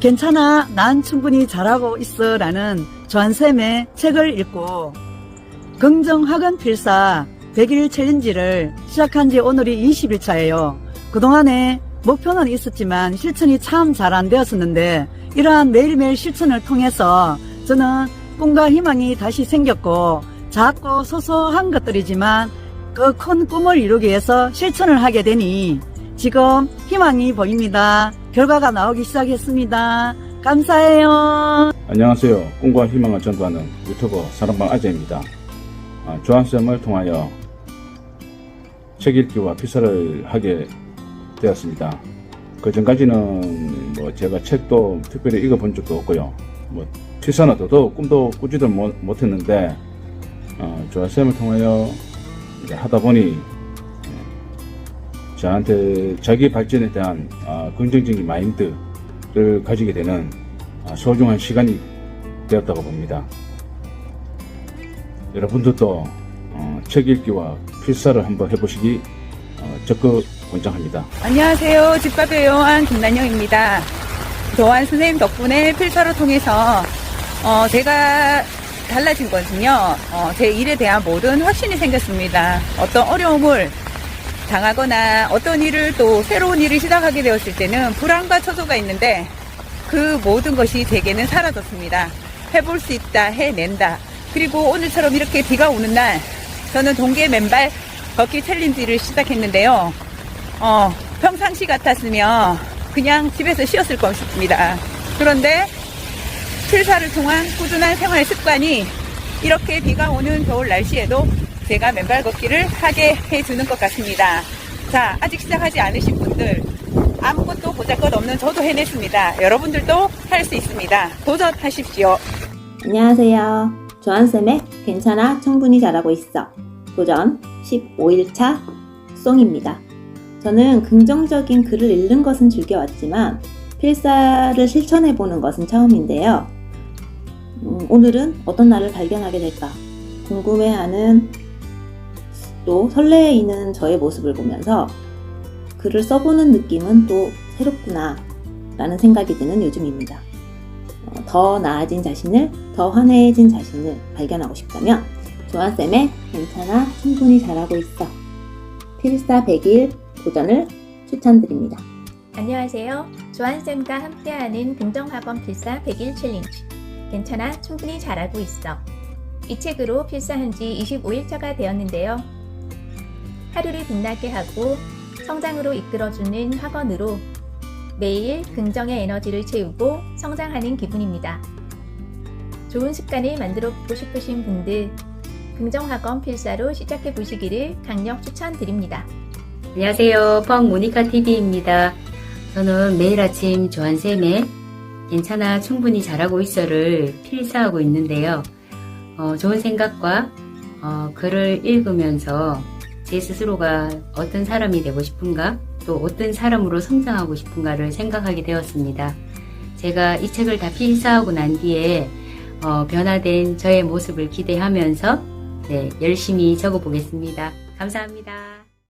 괜찮아, 난 충분히 잘하고 있어 라는 조한쌤의 책을 읽고 긍정학원 필사 100일 챌린지를 시작한 지 오늘이 20일차예요. 그동안에 목표는 있었지만 실천이 참 잘 안 되었었는데 이러한 매일매일 실천을 통해서 저는 꿈과 희망이 다시 생겼고 작고 소소한 것들이지만 그 큰 꿈을 이루기 위해서 실천을 하게 되니 지금 희망이 보입니다. 결과가 나오기 시작했습니다. 감사해요. 안녕하세요. 꿈과 희망을 전도하는 유튜버 사랑방 아재입니다. 아, 조한쌤을 통하여 책 읽기와 피사를 하게 되었습니다. 그 전까지는 뭐 제가 책도 특별히 읽어본 적도 없고요. 뭐 피사는 더더욱 꿈도 꾸지도 못, 못했는데 어, 조한쌤을 통하여 하다 보니 예, 저한테 자기 발전에 대한 아, 긍정적인 마인드를 가지게 되는 아, 소중한 시간이 되었다고 봅니다. 여러분들도 어, 책 읽기와 필사를 한번 해보시기 어, 적극 권장합니다. 안녕하세요. 집밥의 요한 김난영입니다. 조한 선생님 덕분에 필사를 통해서 어, 제가 달라진 거는요. 어, 제 일에 대한 모든 확신이 생겼습니다. 어떤 어려움을 당하거나 어떤 일을 또 새로운 일을 시작하게 되었을 때는 불안과 초조가 있는데 그 모든 것이 제게는 사라졌습니다. 해볼 수 있다, 해낸다. 그리고 오늘처럼 이렇게 비가 오는 날 저는 동계 맨발 걷기 챌린지를 시작했는데요. 어, 평상시 같았으면 그냥 집에서 쉬었을 것입니다. 그런데 필사를 통한 꾸준한 생활 습관이 이렇게 비가 오는 겨울 날씨에도 제가 맨발 걷기를 하게 해주는 것 같습니다. 자, 아직 시작하지 않으신 분들, 아무것도 보잘 것 없는 저도 해냈습니다. 여러분들도 할 수 있습니다. 도전하십시오. 안녕하세요. 조한쌤의 괜찮아 충분히 잘하고 있어. 도전 15일차 송입니다. 저는 긍정적인 글을 읽는 것은 즐겨왔지만 필사를 실천해보는 것은 처음인데요. 음, 오늘은 어떤 날을 발견하게 될까 궁금해하는 또 설레이는 저의 모습을 보면서 글을 써보는 느낌은 또 새롭구나 라는 생각이 드는 요즘입니다. 어, 더 나아진 자신을, 더 환해진 자신을 발견하고 싶다면 조한쌤의 괜찮아 충분히 잘하고 있어 필사 100일 도전을 추천드립니다. 안녕하세요. 조한쌤과 함께하는 긍정학원 필사 100일 챌린지. 괜찮아, 충분히 잘하고 있어. 이 책으로 필사한 지 25일차가 되었는데요. 하루를 빛나게 하고 성장으로 이끌어주는 학원으로 매일 긍정의 에너지를 채우고 성장하는 기분입니다. 좋은 습관을 만들어 보고 싶으신 분들, 긍정학원 필사로 시작해 보시기를 강력 추천드립니다. 안녕하세요. 펑 모니카 TV입니다. 저는 매일 아침 조한쌤의 괜찮아 충분히 잘하고 있어를 필사하고 있는데요. 어, 좋은 생각과 어, 글을 읽으면서 제 스스로가 어떤 사람이 되고 싶은가 또 어떤 사람으로 성장하고 싶은가를 생각하게 되었습니다. 제가 이 책을 다 필사하고 난 뒤에 어, 변화된 저의 모습을 기대하면서 네, 열심히 적어보겠습니다. 감사합니다.